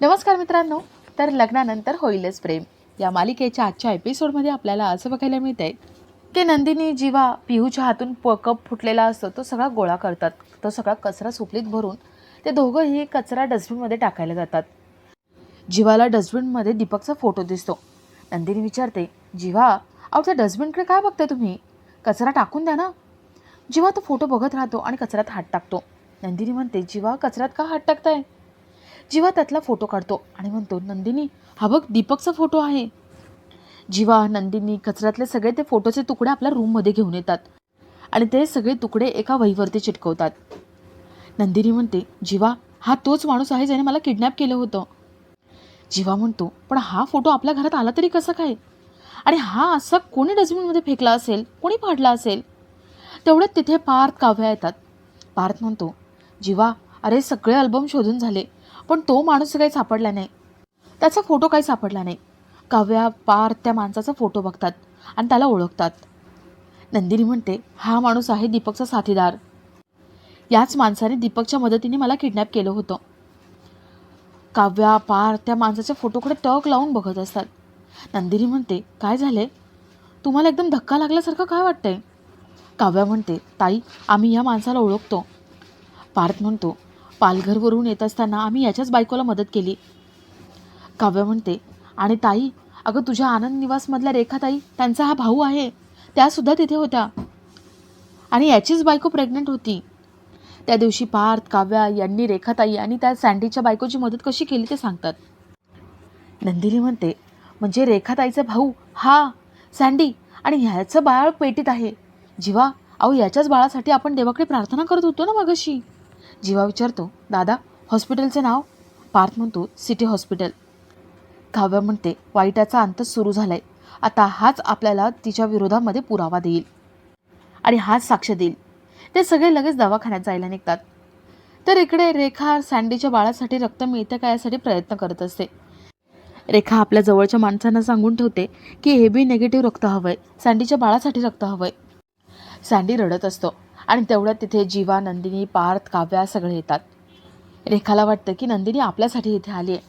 नमस्कार मित्रांनो. तर लग्नानंतर होईलच प्रेम. या मालिकेच्या आजच्या एपिसोडमध्ये आपल्याला असं बघायला मिळत आहे की नंदिनी जीवा पिहूच्या हातून प कप फुटलेला असतो तो सगळा गोळा करतात. तो सगळा कचरा सुपलीत भरून ते दोघंही कचरा डस्टबिनमध्ये टाकायला जातात. जीवाला डस्टबिनमध्ये दीपकचा फोटो दिसतो. नंदिनी विचारते जीवा अहो त्या डस्टबिनकडे काय बघताय तुम्ही? कचरा टाकून द्या ना. जीवा तो फोटो बघत राहतो आणि कचऱ्यात हात टाकतो. नंदिनी म्हणते जीवा कचऱ्यात का हात टाकताय? जीवा त्यातला फोटो काढतो आणि म्हणतो नंदिनी हा बघ दीपकचा फोटो आहे. जीवा नंदिनी कचऱ्यातले सगळे ते फोटोचे तुकडे आपल्या रूममध्ये घेऊन येतात आणि ते सगळे तुकडे एका वहीवरती चिटकवतात. नंदिनी म्हणते जीवा हा तोच माणूस आहे ज्याने मला किडनॅप केलं होतं. जीवा म्हणतो पण हा फोटो आपल्या घरात आला तरी कसं काय? आणि हा असा कोणी डस्टबिनमध्ये फेकला असेल? कोणी फाडला असेल? तेवढ्यात तिथे पार्थ काव्या येतात. पार्थ म्हणतो जीवा अरे सगळे अल्बम शोधून झाले. पण तो माणूस काही सापडला नाही. त्याचा फोटो काही सापडला नाही. काव्या पार त्या माणसाचा फोटो बघतात आणि त्याला ओळखतात. नंदिनी म्हणते हा माणूस आहे दीपकचा साथीदार. याच माणसाने दीपकच्या मदतीने मला किडनॅप केलं होतं. काव्या पार त्या माणसाच्या फोटोकडे टक लावून बघत असतात. नंदिनी म्हणते काय झाले तुम्हाला एकदम धक्का लागल्यासारखं काय वाटतंय? काव्या म्हणते ताई आम्ही या माणसाला ओळखतो. पार्थ म्हणतो पालघरवरून येत असताना आम्ही याच्याच बायकोला मदत केली. काव्य म्हणते आणि ताई अगं तुझ्या आनंद निवासमधल्या रेखाताई त्यांचा हा भाऊ आहे. त्यासुद्धा तिथे होत्या. आणि याचीच बायको प्रेग्नंट होती. त्या दिवशी पार्थ काव्या यांनी रेखाताई आणि त्या सँडीच्या बायकोची मदत कशी केली ते सांगतात. नंदिनी म्हणते म्हणजे रेखाताईचा भाऊ हा सँडी आणि ह्याचं बाळ पेटीत आहे. जीवा अहो याच्याच बाळासाठी आपण देवाकडे प्रार्थना करत होतो ना मगाशी. जीवा विचारतो दादा हॉस्पिटलचं नाव? पार्थ म्हणतो सिटी हॉस्पिटल. काव्या म्हणते वाईटाचा अंत सुरू झालाय. आता हाच आपल्याला तिच्या विरोधामध्ये पुरावा देईल आणि हाच साक्ष देईल. ते सगळे लगेच दवाखान्यात जायला निघतात. तर इकडे रेखा सँडीच्या बाळासाठी रक्त मिळतं का यासाठी प्रयत्न करत असते. रेखा आपल्या जवळच्या माणसांना सांगून ठेवते की ए बी निगेटिव्ह रक्त हवंय. सँडीच्या बाळासाठी रक्त हवंय. सँडी रडत असतो. आणि तेवढ्यात तिथे जीवा नंदिनी पार्थ काव्या सगळे येतात. रेखाला वाटतं की नंदिनी आपल्यासाठी इथे आली आहे.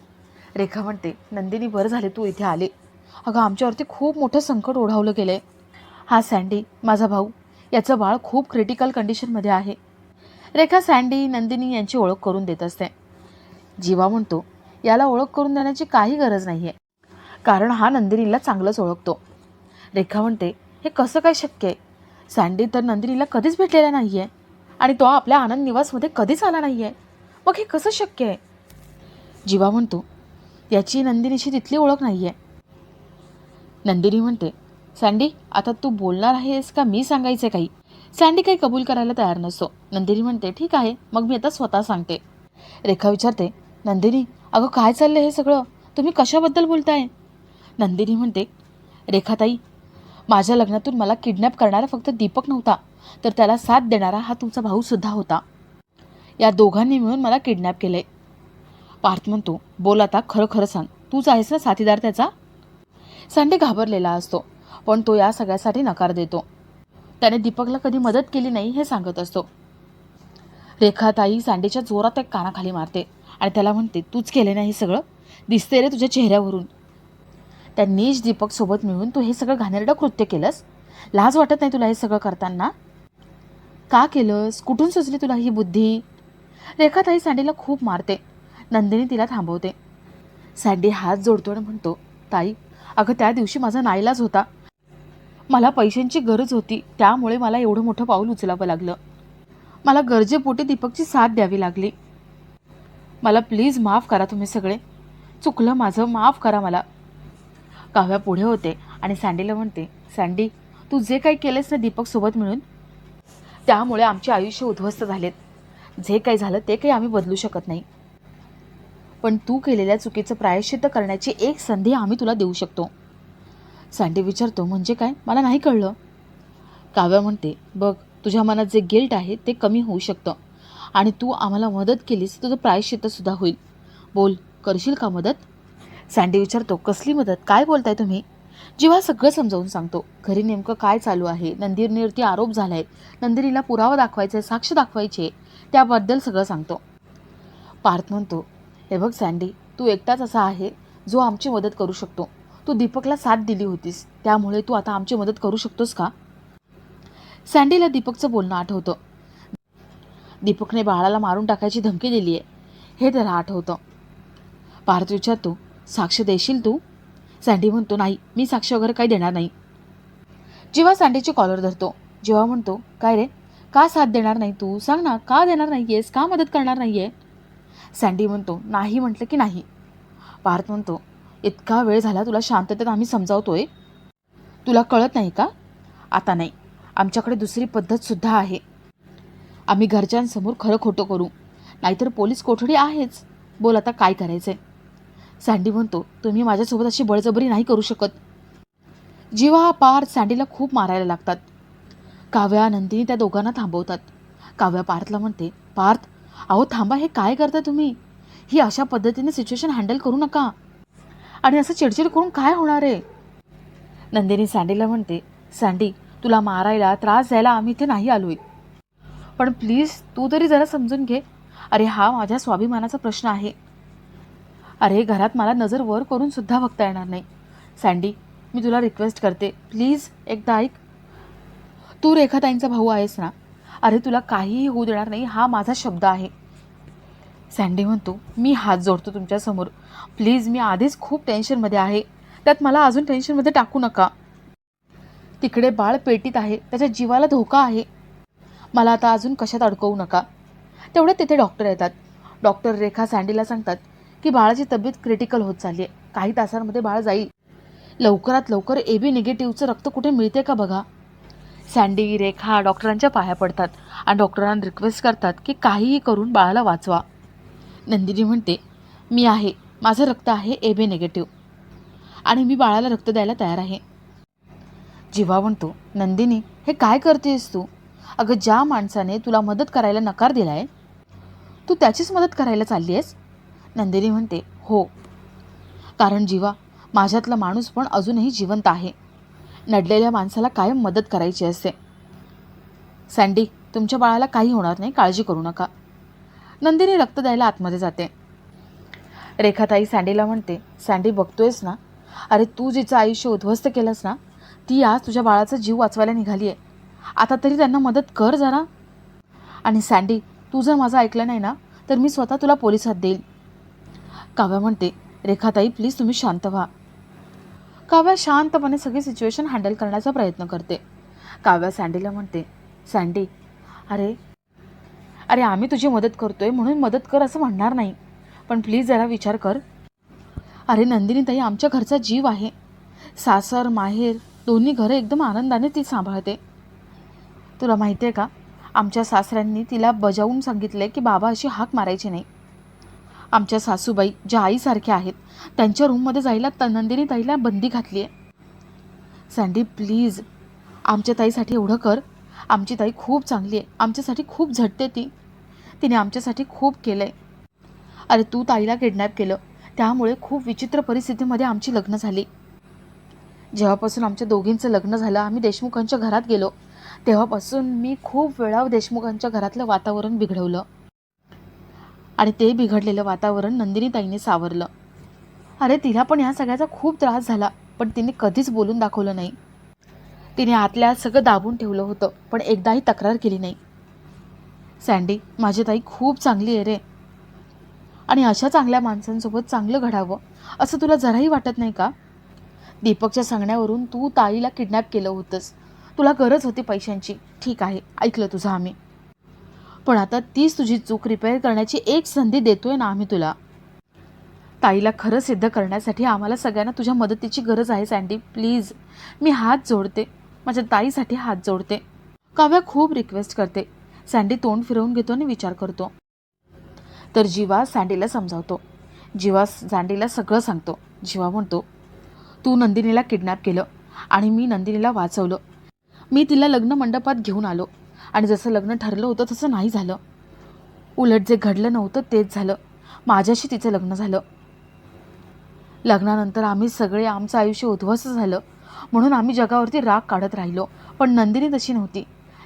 रेखा म्हणते नंदिनी बरं झाले तू इथे आले. अगं आमच्यावरती खूप मोठं संकट ओढावलं गेलं आहे हा सँडी माझा भाऊ याचं बाळ खूप क्रिटिकल कंडिशनमध्ये आहे. रेखा सँडी नंदिनी यांची ओळख करून देत असते. जीवा म्हणतो याला ओळख करून देण्याची काही गरज नाही आहे कारण हा नंदिनीला चांगलंच ओळखतो. रेखा म्हणते हे कसं काय शक्य आहे? सँडी तर नंदिनीला कधीच भेटलेला नाही आहे आणि तो आपल्या आनंद निवासमध्ये कधीच आला नाही आहे मग हे कसं शक्य आहे? जीवा म्हणतो याची नंदिनीशी तिथली ओळख नाही आहे नंदिनी म्हणते सँडी आता तू बोलणार आहेस का? मी सांगायचं काही. सँडी काही कबूल करायला तयार नसतो. नंदिनी म्हणते ठीक आहे मग मी आता स्वतः सांगते. रेखा विचारते नंदिनी अगं काय चाललं हे सगळं? तुम्ही कशाबद्दल बोलताय? नंदिनी म्हणते रेखाताई माझ्या लग्नातून मला किडनॅप करणारा फक्त दीपक नव्हता तर त्याला साथ देणारा हा तुमचा भाऊसुद्धा होता. या दोघांनी मिळून मला किडनॅप केलंय पार्थ म्हणतो बोल आता खरं खरं सांग. तूच आहेस ना साथीदार त्याचा? संडे घाबरलेला असतो पण तो या सगळ्यासाठी नकार देतो. त्याने दीपकला कधी मदत केली नाही हे सांगत असतो. रेखाताई सांडेच्या जोरात एक कानाखाली मारते आणि त्याला म्हणते तूच केले नाही हे सगळं? दिसते रे तुझ्या चेहऱ्यावरून. त्या नीच दीपकसोबत मिळून तू हे सगळं घाणेरडं कृत्य केलंस? लाज वाटत नाही तुला हे सगळं करताना? का केलंस? कुठून सुचली तुला ही बुद्धी? रेखा ताई सँडीला खूप मारते. नंदिनी तिला थांबवते. सँडी हात जोडतो आणि म्हणतो ताई अगं त्या दिवशी माझा नाईलाज होता. मला पैशांची गरज होती. त्यामुळे मला एवढं मोठं पाऊल उचलावं लागलं. मला गरजेपोटी दीपकची साथ द्यावी लागली. मला प्लीज माफ करा तुम्ही सगळे. चुकलं माझं माफ करा मला. काव्या पुढे होते आणि सँडीला म्हणते सँडी तू जे काही केलेस ना दीपकसोबत मिळून त्यामुळे आमचे आयुष्य उद्ध्वस्त झालेत. जे काही झालं ते काही आम्ही बदलू शकत नाही. पण तू केलेल्या चुकीचं प्रायश्चित्त करण्याची एक संधी आम्ही तुला देऊ शकतो. सँडी विचारतो म्हणजे काय? मला नाही कळलं. काव्या म्हणते बघ तुझ्या मनात जे गिल्ट आहे ते कमी होऊ शकतं. आणि तू आम्हाला मदत केलीस तुझं प्रायश्चित्तसुद्धा होईल. बोल करशील का मदत? सँडी विचारतो कसली मदत? काय बोलताय तुम्ही? जेव्हा सगळं समजावून सांगतो घरी नेमकं काय चालू आहे? नंदिनीवरती आरोप झाला आहे नंदिनीला पुरावा दाखवायचा आहे साक्ष दाखवायचे त्याबद्दल सगळं सांगतो. पार्थ म्हणतो हे बघ सँडी तू एकटाच असा आहे जो आमची मदत करू शकतो. तू दीपकला साथ दिली होतीस त्यामुळे तू आता आमची मदत करू शकतोस का? सँडीला दीपकचं बोलणं आठवतं. दीपकने बाळाला मारून टाकायची धमकी दिली आहे हे त्याला आठवतं. पार्थ विचारतो साक्ष देशील तू? सँडी म्हणतो नाही मी साक्ष वगैरे काही देणार नाही. जेव्हा सँडीची कॉलर धरतो जेव्हा म्हणतो काय रे का साथ देणार नाही तू? सांग ना का देणार नाही आहेस का मदत करणार नाही आहे सँडी म्हणतो नाही म्हटलं की नाही. पार्थ म्हणतो इतका वेळ झाला तुला शांततेत आम्ही समजावतोय? तुला कळत नाही का? आता नाही. आमच्याकडे दुसरी पद्धतसुद्धा आहे. आम्ही घरच्यांसमोर खरं खोटं करू. नाहीतर पोलीस कोठडी आहेच. बोल आता काय करायचं आहे सँडी म्हणतो तुम्ही माझ्यासोबत अशी बळजबरी नाही करू शकत. जीवा पार्थ सँडीला खूप मारायला लागतात. काव्या नंदिनी त्या दोघांना थांबवतात. काव्या पार्थला म्हणते पार्थ अहो थांबा हे काय करता तुम्ही? ही अशा पद्धतीने सिच्युएशन हँडल करू नका. आणि असं चिडचिड करून काय होणार आहे? नंदिनी सँडीला म्हणते सँडी तुला मारायला त्रास द्यायला आम्ही इथे नाही आलोय. पण प्लीज तू तरी जरा समजून घे. अरे हा माझ्या स्वाभिमानाचा प्रश्न आहे. अरे घरात मला नजर वर करून सुद्धा बघता येणार नाही. सँडी मी तुला रिक्वेस्ट करते. प्लीज एकदा ऐक. तू रेखाताईंचा भाऊ आहेस ना? अरे तुला काहीही होऊ देणार नाही हा माझा शब्द आहे. सँडी म्हणतो मी हात जोडतो तुमच्यासमोर प्लीज मी आधीच खूप टेन्शनमध्ये आहे. त्यात मला अजून टेन्शनमध्ये टाकू नका. तिकडे बाळ पेटीत आहे त्याच्या जीवाला धोका आहे. मला आता अजून कशात अडकवू नका. तेवढे तिथे डॉक्टर येतात. डॉक्टर रेखा सँडीला सांगतात की बाळाची तब्येत क्रिटिकल होत चालली आहे. काही तासांमध्ये बाळ जाईल. लवकरात लवकर ए बी निगेटिव्हचं रक्त कुठे मिळते का बघा? सँडी रेखा डॉक्टरांच्या पाया पडतात. आणि डॉक्टरांना रिक्वेस्ट करतात की काहीही करून बाळाला वाचवा. नंदिनी म्हणते मी आहे. माझं रक्त आहे ए बी निगेटिव्ह आणि मी बाळाला रक्त द्यायला तयार आहे. जीवा म्हणतो नंदिनी हे काय करतेस तू? अगं ज्या माणसाने तुला मदत करायला नकार दिला आहे तू त्याचीच मदत करायला चालली आहेस? नंदिनी म्हणते हो. कारण जीवा माझ्यातला माणूस पण अजूनही जिवंत आहे. नडलेल्या माणसाला कायम मदत करायची असते. सँडी तुमच्या बाळाला काही होणार नाही काळजी करू नका. नंदिनी रक्त द्यायला आतमध्ये जाते. रेखाताई सँडीला म्हणते सँडी बघतोयस ना? अरे तू जिचं आयुष्य उद्ध्वस्त केलंस ना ती आज तुझ्या बाळाचा जीव वाचवायला निघाली आहे आता तरी त्यांना मदत कर जरा. आणि सँडी तू जर माझं ऐकलं नाही ना तर मी स्वतः तुला पोलिसात देईल. काव्या म्हणते रेखाताई प्लीज तुम्ही शांत व्हा. काव्या शांतपणे सगळी सिच्युएशन हँडल करण्याचा प्रयत्न करते. काव्या सँडीला म्हणते सँडी अरे अरे आम्ही तुझी मदत करतोय म्हणून मदत कर असं म्हणणार नाही. पण प्लीज जरा विचार कर. अरे नंदिनी ताई आमच्या घरचा जीव आहे. सासर माहेर दोन्ही घरं एकदम आनंदाने ती सांभाळते. तुला माहिती आहे का आमच्या सासऱ्यांनी तिला बजावून सांगितले की बाबा अशी हाक मारायची नाही. आमच्या सासूबाई ज्या आईसारख्या आहेत त्यांच्या रूममध्ये जायला तनंदिनी ताईला बंदी घातली आहे सँडी प्लीज आमच्या ताईसाठी एवढं कर. आमची ताई खूप चांगली आहे आमच्यासाठी खूप झटते ती. तिने आमच्यासाठी खूप केलं आहे अरे तू ताईला किडनॅप केलं. त्यामुळे खूप विचित्र परिस्थितीमध्ये आमची लग्न झाली. जेव्हापासून आमच्या दोघींचं लग्न झालं आम्ही देशमुखांच्या घरात गेलो तेव्हापासून मी खूप वेळा देशमुखांच्या घरातलं वातावरण बिघडवलं. आणि ते बिघडलेलं वातावरण नंदिनीताईने सावरलं. अरे तिला पण या सगळ्याचा खूप त्रास झाला पण तिने कधीच बोलून दाखवलं नाही. तिने आतल्या सगळं दाबून ठेवलं होतं पण एकदाही तक्रार केली नाही. सँडी माझी ताई खूप चांगली आहे रे. आणि अशा चांगल्या माणसांसोबत चांगलं घडावं असं तुला जराही वाटत नाही का? दीपकच्या सांगण्यावरून तू ताईला किडनॅप केलं होतंस. तुला गरज होती पैशांची. ठीक आहे ऐकलं तुझं आम्ही. पण आता तीच तुझी चूक रिपेअर करण्याची एक संधी देतोय ना आम्ही तुला. ताईला खरं सिद्ध करण्यासाठी आम्हाला सगळ्यांना तुझ्या मदतीची गरज आहे सँडी प्लीज मी हात जोडते. माझ्या ताईसाठी हात जोडते. काव्या खूप रिक्वेस्ट करते. सँडी तोंड फिरवून घेतो आणि विचार करतो. तर जीवा सँडीला समजावतो. जीवा सँडीला सगळं सांगतो. जीवा म्हणतो तू नंदिनीला किडनॅप केलं आणि मी नंदिनीला वाचवलं. मी तिला लग्न मंडपात घेऊन आलो. आणि जसं लग्न ठरलं होतं तसं नाही झालं. उलट जे घडलं नव्हतं तेच झालं. माझ्याशी तिचं लग्न झालं. लग्नानंतर आम्ही सगळे आमचं आयुष्य उद्ध्वस्त झालं. म्हणून आम्ही जगावरती राग काढत राहिलो. पण नंदिनी तशी नव्हती.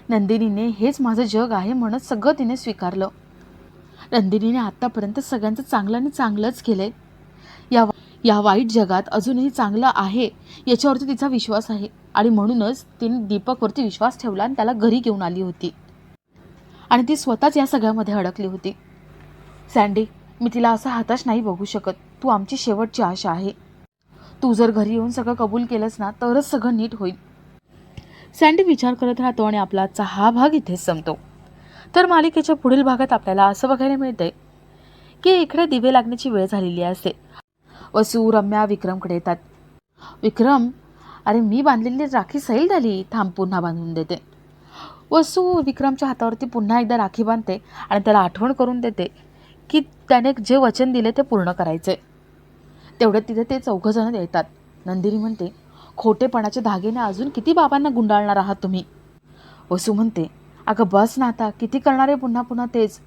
नंदिनीने हेच माझं जग आहे म्हणत सगळं तिने स्वीकारलं. नंदिनीने आत्तापर्यंत सगळ्यांचं चांगलं आणि चांगलंच केलं आहे या वाईट जगात अजूनही चांगलं आहे याच्यावरती तिचा विश्वास आहे. आणि म्हणूनच तिने दीपकवरती विश्वास ठेवला आणि त्याला घरी घेऊन आली होती. आणि ती स्वतःच या सगळ्यामध्ये अडकली होती. सँडी मी तिला असा हाताश नाही बघू शकत. तू आमची शेवटची आशा आहे. तू जर घरी येऊन सगळं कबूल केलंस ना तरच सगळं नीट होईल. सँडी विचार करत राहतो आणि आपला आजचा हा भाग इथेच संपतो. तर मालिकेच्या पुढील भागात आपल्याला असं बघायला मिळतंय की इकडे दिवे लागण्याची वेळ झालेली असते. वसू रम्या विक्रमकडे येतात. विक्रम अरे मी बांधलेली राखी सैल झाली. थांब पुन्हा बांधून देते. वसू विक्रमच्या हातावरती पुन्हा एकदा राखी बांधते आणि त्याला आठवण करून देते की त्याने जे वचन दिले ते पूर्ण करायचे. तेवढ्यात तिथे ते चौघंजणं येतात. नंदिनी म्हणते खोटेपणाचे धागेने अजून किती बाबांना गुंडाळणार आहात तुम्ही? वसू म्हणते अगं बस ना आता. किती करणार आहे पुन्हा पुन्हा तेच?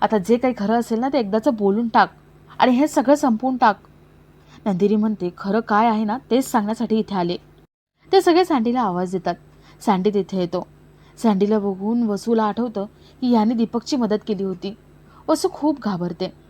आता जे काही खरं असेल ना ते एकदाचं बोलून टाक आणि हे सगळं संपवून टाक. नंदिनी म्हणते खरं काय आहे ना तेच सांगण्यासाठी इथे आले. ते सगळे सँडीला आवाज देतात. सँडी तिथे येतो. सँडीला बघून वसूला आठवतं की याने दीपकची मदत केली होती. वसू खूप घाबरते.